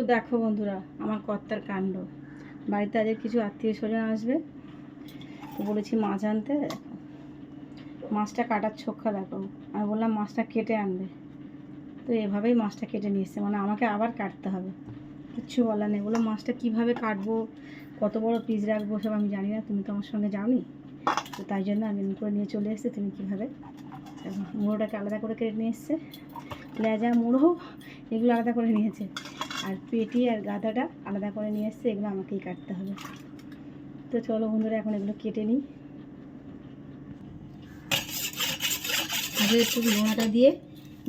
তো দেখো বন্ধুরা, আমার কর্তার কাণ্ড। বাড়িতে আজকে কিছু আত্মীয় স্বজন আসবে। তো বলেছি মাছ আনতে। মাছটা কাটার ছক্কা দেখো। আমি বললাম, মাছটা কেটে আনবে। তো এভাবেই মাছটা কেটে নিয়ে এসছে। মানে আমাকে আবার কাটতে হবে। কিচ্ছু বলার নেই। বলো মাছটা কীভাবে কাটবো? কত বড় পিস রাখব সব আমি জানি না। তুমি তো আমার সঙ্গে যাওনি তো তাই জন্য আমি করে নিয়ে চলে এসেছি। তুমি কীভাবে? মুড়োটাকে আলাদা করে কেটে নিয়ে এসছে। লেজা, মুড়ো, এগুলো আলাদা করে নিয়েছে। আর পেটি আর গাদাটা আলাদা করে নিয়ে এসছে, এগুলো আমাকেই কাটতে হবে। তো চলো বন্ধুরা, এখন এগুলো কেটে নিই। একটু লোনাটা দিয়ে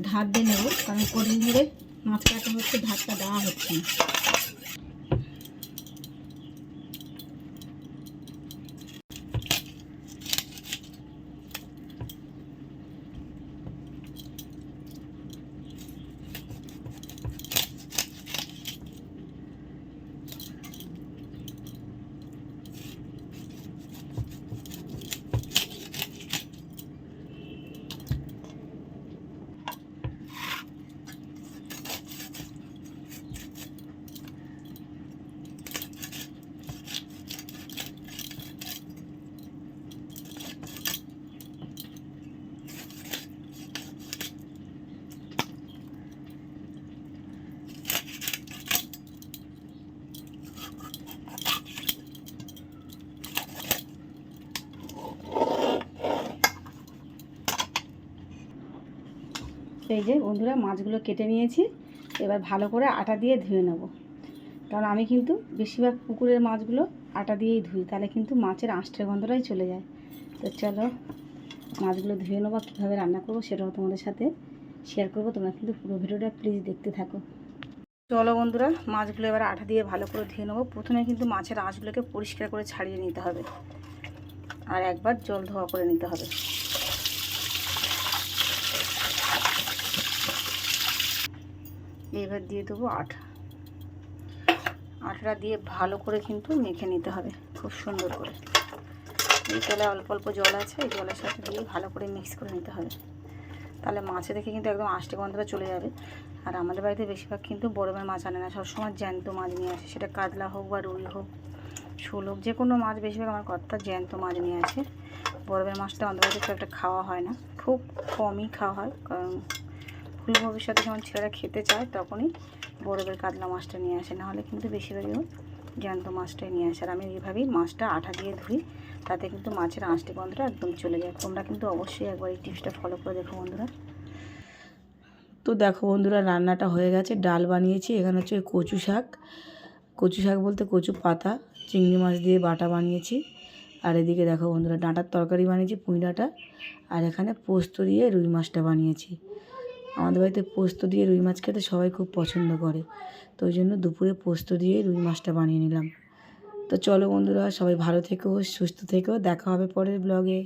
ধার দিয়ে নেব, কারণ কদিন ধরে মাছ কাটা হচ্ছে, ধারটা দেওয়া হচ্ছে না। এই যে বন্ধুরা মাছগুলো কেটে নিয়েছি। এবার ভালো করে আটা দিয়ে ধুয়ে নেব। কারণ আমি কিন্তু বেশিরভাগ পুকুরের মাছগুলো আটা দিয়েই ধুই, তাহলে কিন্তু মাছের আঁশটের গন্ধটাই চলে যায়। তো চলো, মাছগুলো ধুয়ে নেব, কীভাবে রান্না করব সেটাও তোমাদের সাথে শেয়ার করব। তোমরা কিন্তু পুরো ভিডিওটা প্লিজ দেখতে থাকো। চলো বন্ধুরা, মাছগুলো এবার আটা দিয়ে ভালো করে ধুয়ে নেব। প্রথমে কিন্তু মাছের আঁশগুলোকে পরিষ্কার করে ছাড়িয়ে নিতে হবে। আর একবার জল ধোয়া করে নিতে হবে। এবার দিয়ে দেবো আটা আটাটা দিয়ে ভালো করে কিন্তু মেখে নিতে হবে, খুব সুন্দর করে। এই তেলে অল্প অল্প জল আছে, এই জলের সাথে দিয়ে ভালো করে মিক্স করে নিতে হবে। তাহলে মাছে দেখে কিন্তু একদম আষ্টে গন্ধটা চলে যাবে। আর আমাদের বাড়িতে বেশিরভাগ কিন্তু বরফের মাছ আনে না, সবসময় জ্যান্ত মাছ নিয়ে আসে। সেটা কাতলা হোক বা রুই হোক, শোল হোক, যে কোনো মাছ বেশিরভাগ আমার কর্তা জ্যান্ত মাছ নিয়ে আসে। বরফের মাছটা আমাদের বাড়িতে খুব একটা খাওয়া হয় না, খুব কমই খাওয়া হয়, কারণ ভুল ভবিষ্যতে যখন ছেলেরা খেতে চায়, তখনই বরফের কাতলা মাছটা নিয়ে আসে। নাহলে কিন্তু বেশিরভাগই জ্যান্ত মাছটাই নিয়ে আসে। আর আমি এইভাবেই মাছটা আঠা দিয়ে ধুই, তাতে কিন্তু মাছের আঁশটি গন্ধটা একদম চলে যায়। তোমরা কিন্তু অবশ্যই একবার এই টিপসটা ফলো করে দেখো বন্ধুরা। তো দেখো বন্ধুরা, রান্নাটা হয়ে গেছে। ডাল বানিয়েছি। এখানে হচ্ছে কচু শাক। কচু শাক বলতে কচু পাতা, চিংড়ি মাছ দিয়ে বাটা বানিয়েছি। আর এদিকে দেখো বন্ধুরা, ডাঁটার তরকারি বানিয়েছি পুঁই ডাঁটা আর এখানে পোস্ত দিয়ে রুই মাছটা বানিয়েছি। আমাদের বাড়িতে পোস্ত দিয়ে রুই মাছ খেতে সবাই খুব পছন্দ করে। তো ওই জন্য দুপুরে পোস্ত দিয়ে রুই মাছটা বানিয়ে নিলাম। তো চলো বন্ধুরা, সবাই ভালো থেকো, সুস্থ থেকো, দেখা হবে পরের ব্লগে